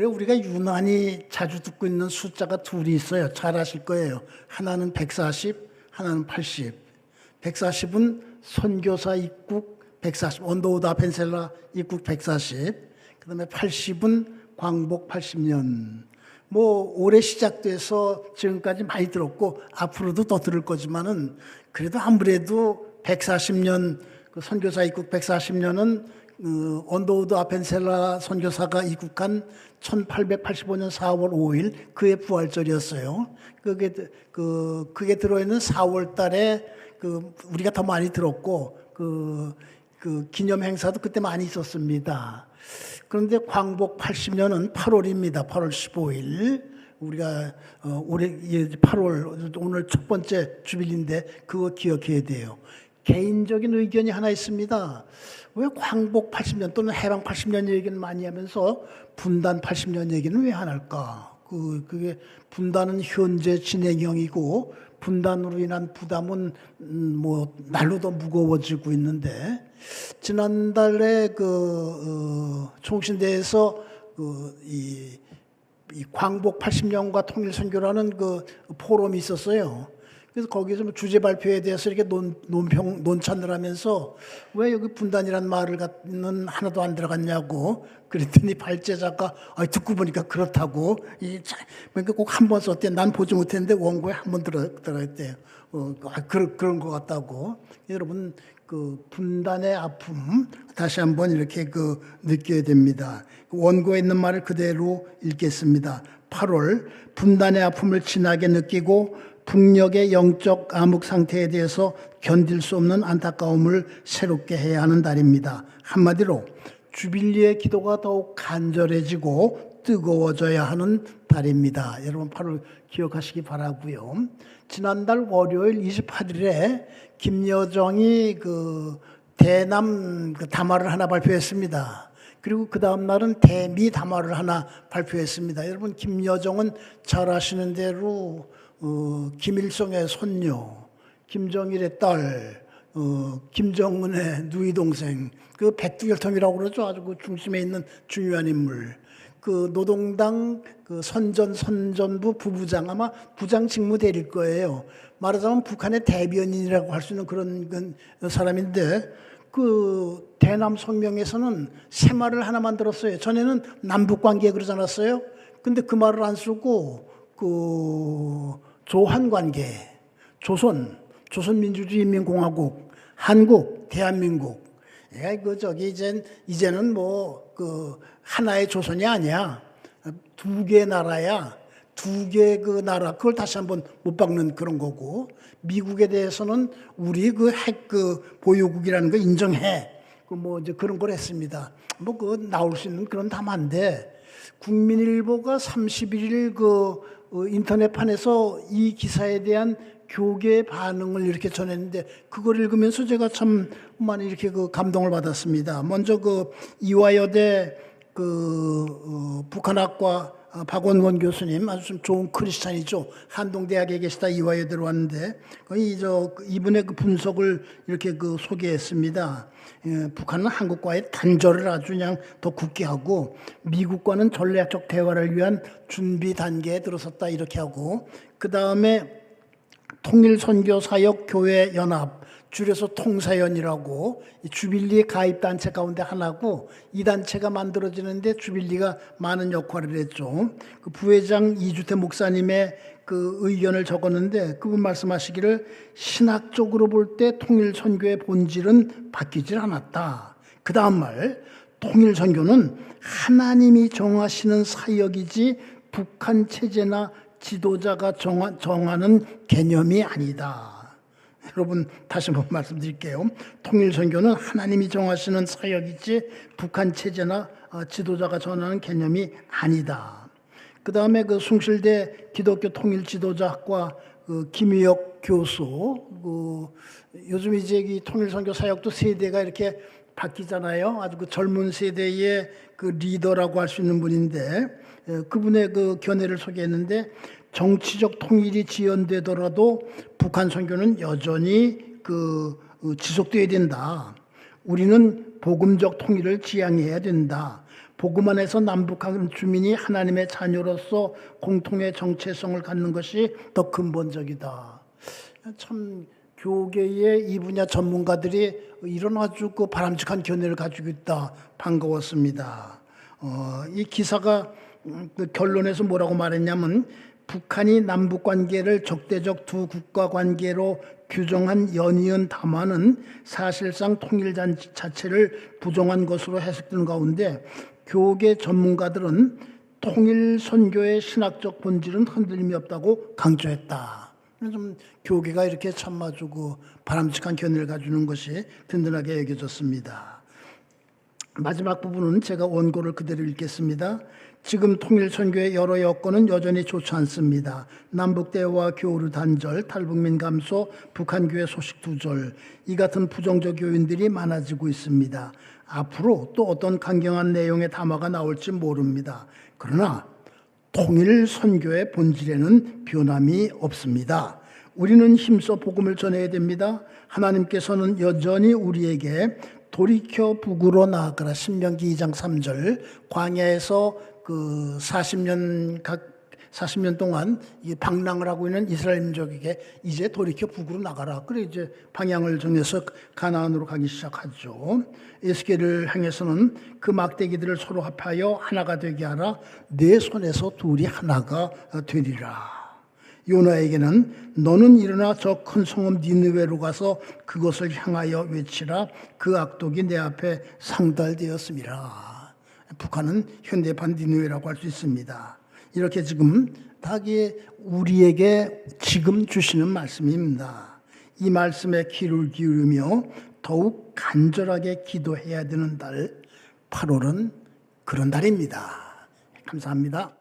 올해 우리가 유난히 자주 듣고 있는 숫자가 둘이 있어요. 잘 아실 거예요. 하나는 140, 하나는 80. 140은 선교사 입국 140, 언더우다 펜셀라 입국 140. 그 다음에 80은 광복 80년. 뭐 올해 시작돼서 지금까지 많이 들었고 앞으로도 더 들을 거지만은 그래도 아무래도 140년 그 선교사 입국 140년은 그 언더우드 아펜셀라 선교사가 입국한 1885년 4월 5일 그의 부활절이었어요. 그게 그 그게 들어있는 4월 달에 그 우리가 더 많이 들었고 그, 그 기념 행사도 그때 많이 있었습니다. 그런데 광복 80년은 8월입니다. 8월 15일. 우리가 어, 올해 8월 오늘 첫 번째 주빌인데 그거 기억해야 돼요. 개인적인 의견이 하나 있습니다. 왜 광복 80년 또는 해방 80년 얘기는 많이 하면서 분단 80년 얘기는 왜 안 할까? 그 그게 분단은 현재 진행형이고 분단으로 인한 부담은 음, 뭐 날로 더 무거워지고 있는데 지난달에 그 어, 총신대에서 그이 이 광복 80년과 통일 선교라는 그 포럼이 있었어요. 그래서 거기서 뭐 주제 발표에 대해서 이렇게 논, 논평, 논찬을 하면서 왜 여기 분단이란 말을 갖는 하나도 안 들어갔냐고 그랬더니 발제자가 아, 듣고 보니까 그렇다고 이, 그러니까 꼭 한 번 썼대. 난 보지 못했는데 원고에 한 번 들어, 들어있대요. 어, 아, 그런, 그런 것 같다고. 여러분, 그 분단의 아픔 다시 한번 이렇게 그 느껴야 됩니다. 원고에 있는 말을 그대로 읽겠습니다. 8월 분단의 아픔을 진하게 느끼고 북녘의 영적 암흑 상태에 대해서 견딜 수 없는 안타까움을 새롭게 해야 하는 달입니다. 한마디로 주빌리의 기도가 더욱 간절해지고 뜨거워져야 하는 달입니다. 여러분 8월 기억하시기 바라고요. 지난달 월요일 28일에 김여정이 그 대남 그 담화를 하나 발표했습니다. 그리고 그 다음 날은 대미 담화를 하나 발표했습니다. 여러분 김여정은 잘 아시는 대로 어, 김일성의 손녀, 김정일의 딸, 어, 김정은의 누이 동생, 그 백두혈통이라고 그러죠. 아주 그 중심에 있는 중요한 인물. 그 노동당 그 선전 선전부 부부장 아마 부장 직무대리일 거예요. 말하자면 북한의 대변인이라고 할 수 있는 그런 사람인데 그 대남 성명에서는 새 말을 하나 만들었어요. 전에는 남북 관계 그러지 않았어요? 근데 그 말을 안 쓰고 그 조한 관계, 조선, 조선민주주의인민공화국, 한국, 대한민국. 예, 그 저기 이제 이제는 뭐 그 하나의 조선이 아니야. 두 개 나라야. 두 개 그 나라 그걸 다시 한번 못 박는 그런 거고 미국에 대해서는 우리 그 핵 그 보유국이라는 거 인정해. 그 뭐 이제 그런 걸 했습니다. 뭐 그 나올 수 있는 그런 담화인데 국민일보가 31일 그 어, 인터넷판에서 이 기사에 대한 교계 반응을 이렇게 전했는데 그걸 읽으면서 제가 참 많이 이렇게 그 감동을 받았습니다. 먼저 그 이화여대 그 어, 북한학과 어, 박원원 교수님 아주 좀 좋은 크리스찬이죠. 한동대학에 계시다 이화여대로 왔는데 이저 이분의 그 분석을 이렇게 그 소개했습니다. 예, 북한은 한국과의 단절을 아주 그냥 더 굳게 하고 미국과는 전략적 대화를 위한 준비 단계에 들어섰다 이렇게 하고 그 다음에 통일선교사역교회 연합 줄여서 통사연이라고 주빌리 가입 단체 가운데 하나고 이 단체가 만들어지는데 주빌리가 많은 역할을 했죠. 그 부회장 이주태 목사님의 그 의견을 적었는데 그분 말씀하시기를 신학적으로 볼 때 통일 선교의 본질은 바뀌질 않았다. 그 다음 말 통일 선교는 하나님이 정하시는 사역이지 북한 체제나 지도자가 정하, 정하는 개념이 아니다. 여러분 다시 한번 말씀드릴게요. 통일 선교는 하나님이 정하시는 사역이지 북한 체제나 어, 지도자가 전하는 개념이 아니다. 그 다음에 그 숭실대 기독교 통일 지도자학과 그 김유혁 교수, 그 요즘 이제 이 통일 선교 사역도 세대가 이렇게 바뀌잖아요. 아주 그 젊은 세대의 그 리더라고 할 수 있는 분인데 예, 그분의 그 견해를 소개했는데 정치적 통일이 지연되더라도 북한 선교는 여전히 그 어, 지속돼야 된다. 우리는 복음적 통일을 지향해야 된다. 복음 안에서 남북한 주민이 하나님의 자녀로서 공통의 정체성을 갖는 것이 더 근본적이다. 참 교계의 이 분야 전문가들이 이런 아주 그 바람직한 견해를 가지고 있다. 반가웠습니다. 어, 이 기사가 음, 그 결론에서 뭐라고 말했냐면 북한이 남북 관계를 적대적 두 국가 관계로 규정한 연이은 담화는 사실상 통일 자체를 부정한 것으로 해석되는 가운데 교계 전문가들은 통일 선교의 신학적 본질은 흔들림이 없다고 강조했다. 좀 교계가 이렇게 참아주고 바람직한 견해를 가지는 것이 든든하게 여겨졌습니다. 마지막 부분은 제가 원고를 그대로 읽겠습니다. 지금 통일 선교의 여러 여건은 여전히 좋지 않습니다. 남북 대화 교류 단절, 탈북민 감소, 북한 교회 소식 두절 이 같은 부정적 요인들이 많아지고 있습니다. 앞으로 또 어떤 강경한 내용의 담화가 나올지 모릅니다. 그러나 통일 선교의 본질에는 변함이 없습니다. 우리는 힘써 복음을 전해야 됩니다. 하나님께서는 여전히 우리에게 돌이켜 북으로 나아가라 신명기 2장 3절 광야에서 그 40년 각 40년 동안 이 방랑을 하고 있는 이스라엘 민족에게 이제 돌이켜 북으로 나가라. 그래 이제 방향을 정해서 가나안으로 가기 시작하죠. 에스겔을 향해서는 그 막대기들을 서로 합하여 하나가 되게 하라. 내 손에서 둘이 하나가 되리라. 요나에게는 너는 일어나 저 큰 성읍 니느웨로 가서 그것을 향하여 외치라. 그 악독이 내 앞에 상달되었습니다. 북한은 현대판 니느웨라고 할 수 있습니다. 이렇게 지금 닭이 우리에게 지금 주시는 말씀입니다. 이 말씀에 귀를 기울이며 더욱 간절하게 기도해야 되는 달 8월은 그런 달입니다. 감사합니다.